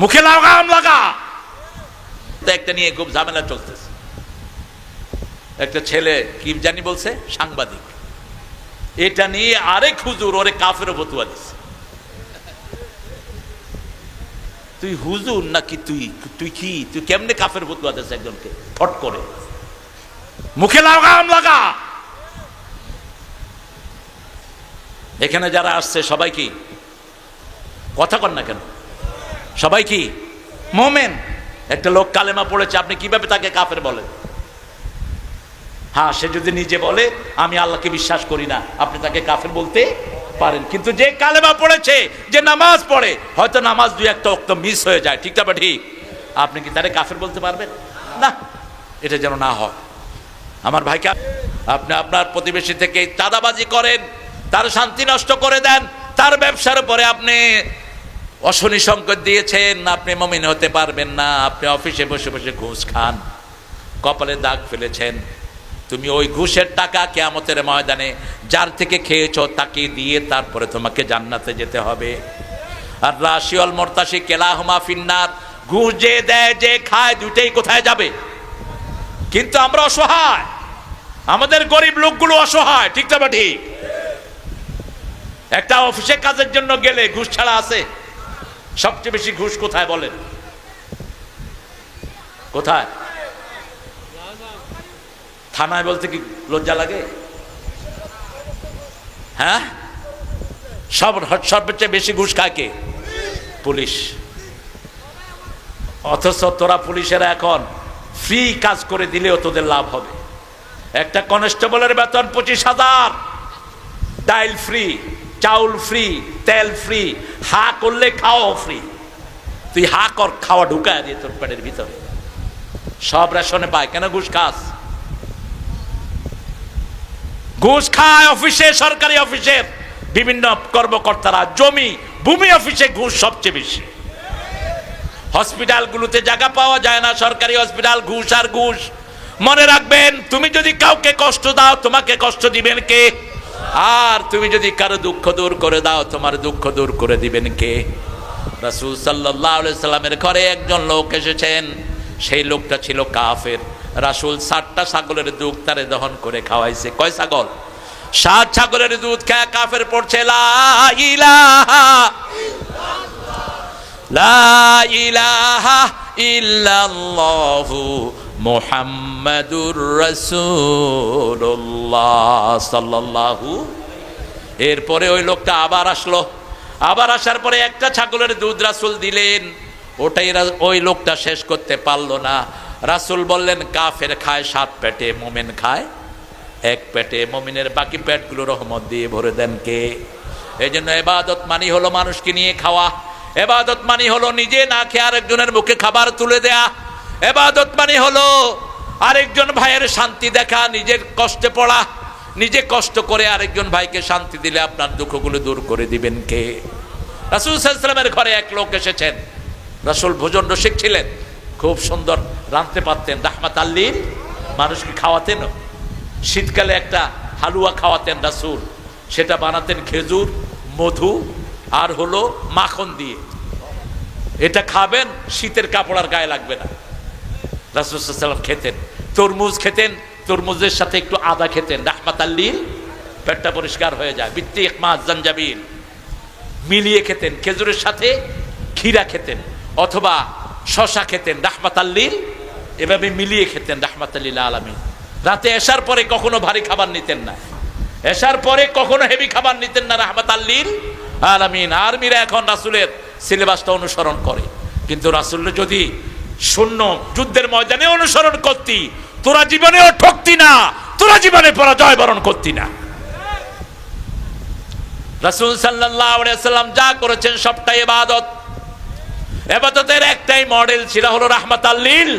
মুখে লাগাম লাগা। একটা নিয়ে খুব ঝামেলা চলতেছে। একটা ছেলে কি জানি বলছে? সাংবাদিক। এটা নিয়ে আরেক হুজুর ওরে কাফের ফতুয়া দিছে। তুই হুজুর নাকি তুই তুই কি? তুই কেমনে কাফের ফতুয়া দিস একজনকে? ফট করে। মুখে লাগাম লাগা। এখানে যারা আসছে, সবাই কি? কথা কর না কেন? সবাই কি? মোমেন। একটা লোক কালেমা পড়েছে আপনি কীভাবে তাকে কাফের বলেন? হ্যাঁ সে যদি নিজে বলে আমি আল্লাহকে বিশ্বাস করি না আপনি তাকে কাফের বলতে পারেন। কিন্তু যে কালেমা পড়েছে যে নামাজ পড়ে হয়তো নামাজ দুই একটা অক্ত মিস হয়ে যায় ঠিক তবে ঠিক? আপনি কি তারে কাফের বলতে পারবেন? না এটা যেন না হয়। আমার ভাইকে আপনি আপনার প্রতিবেশী থেকে চাঁদাবাজি করেন তার শান্তি নষ্ট করে দেন তার ব্যবসার উপরে আপনি অশনি সংকট দিয়েছেন, আপনি মমিন হতে পারবেন না, আপনি অফিসে বসে বসে ঘুষ খান, কপালে দাগ ফেলেছেন। তুমি ওই ঘুষের টাকা কেয়ামতের ময়দানে যার থেকে খেয়েছ তাকে দিয়ে তারপরে তোমাকে জান্নাতে যেতে হবে। আর রাশিয়াল মর্তাসি কেলাহমা ফিন্নার, ঘুষ যে দেয়, যে খায় দুটেই কোথায় যাবে? কিন্তু আমরা অসহায়। আমাদের গরিব লোকগুলো অসহায়, ঠিক তবে ঠিক? একটা অফিসে কাজের জন্য গেলে ঘুষ ছাড়া আছে? সবচেয়ে বেশি ঘুষ কোথায় বলেন? কোথায়? থানায় বলতে কি লজ্জা লাগে? হ্যাঁ? সব সবচেয়ে বেশি ঘুষ খায় কে পুলিশ। অথচ তোরা পুলিশেরা এখন ফ্রি কাজ করে দিলেও তোদের লাভ হবে। একটা কনস্টেবলের বেতন পঁচিশ হাজার। ডাইল ফ্রি। চাউল ফ্রি তেল ফ্রি হা করলে খাওয়াও ফ্রি তুই হা কর, খাওয়া ঢুকায় দিয়ে তোর পেটের ভিতরে। সব রেশনে পায়, কেন ঘুষ খাস? ঘুষ খায় অফিসে, সরকারি অফিসের বিভিন্ন কর্মকর্তারা, জমি, ভূমি অফিসে ঘুষ সবচেয়ে বেশি। হসপিটালগুলোতে জায়গা পাওয়া যায় না, সরকারি হসপিটাল, ঘুষ আর ঘুষ। মনে রাখবেন, তুমি যদি কাউকে কষ্ট দাও, তোমাকে কষ্ট দিবেন কে? আর তুমি যদি কারও দুঃখ দূর করে দাও, তোমার দুঃখ দূর করে দিবেন কে? রাসুল সাল্লাহ সাল্লামের ঘরে একজন লোক এসেছেন। সেই লোকটা ছিল কাফের। রাসুল ষাটটা ছাগলের দুধ তারে দহন করে খাওয়াইছে। কয় ছাগল? সাত ছাগলের দুধ খায় কাফের পড়ছে ইলাহা ইল্লাল্লাহু মুহাম্মাদুর রাসূলুল্লাহ সাল্লাল্লাহু এরপরে ওই লোকটা আবার আসলো। আবার আসার পরে একটা ছাগলের দুধ রাসুল দিলেন। ওটাই ওই লোকটা শেষ করতে পারল না। রাসূল বললেন, কাফের খায় সাত পেটে, মোমেন খায় এক পেটে। মমিনের বাকি পেটগুলো রহমত দিয়ে ভরে দেন কে? এই জন্য এবাদত মানি হলো মানুষকে নিয়ে খাওয়া। এবাদত মানি হলো নিজে না খেয়ে আরেকজনের মুখে খাবার তুলে দেয়া। এবাদত মানে হলো আরেকজন ভাইয়ের শান্তি দেখা, নিজের কষ্টে পড়া, নিজে কষ্ট করে আরেকজন ভাইকে শান্তি দিলে আপনার দুঃখগুলো দূর করে দিবেন কে? রাসুল সাল্লামের ঘরে এক লোক এসেছেন। রাসুল ভোজন রসিক ছিলেন। খুব সুন্দর রাঁধতে পারতেন, রাহমাত আল্লির মানুষকে খাওয়াতেন। শীতকালে একটা হালুয়া খাওয়াতেন রাসুল। সেটা বানাতেন খেজুর, মধু, আর হলো মাখন দিয়ে। এটা খাবেন, শীতের কাপড় আর গায়ে লাগবে না। রাসুসাল্লাম খেতেন। তরমুজ খেতেন, তরমুজের সাথে একটু আদা খেতেন। রাহমাত আল্লির পেটটা পরিষ্কার হয়ে যায়। বিত্তিক মাছ জাঞ্জাবিল মিলিয়ে খেতেন। খেজুরের সাথে ক্ষীরা খেতেন অথবা শশা খেতেন। রাহমাত আল্লির এভাবে মিলিয়ে খেতেন রাহমাত আল্লিল আলমী রাতে এসার পরে কখনো ভারী খাবার নিতেন না। এসার পরে কখনো হেভি খাবার নিতেন না রাহমাত আল্লিল আলমিন। আর্মিরা এখন রাসুলের সিলেবাসটা অনুসরণ করে। কিন্তু রাসুল যদি শূন্য। যুদ্ধের ময়দানে অনুসরণ করতি। তোরা জীবনেও ঠকতি না। তোরা জীবনে পরাজয় বরণ করতি না। রাসুল সাল্লাম যা করেছেন সবটাই এবাদত এবাদতের একটাই মডেল ছিল হলো রাহমাত আল্লিল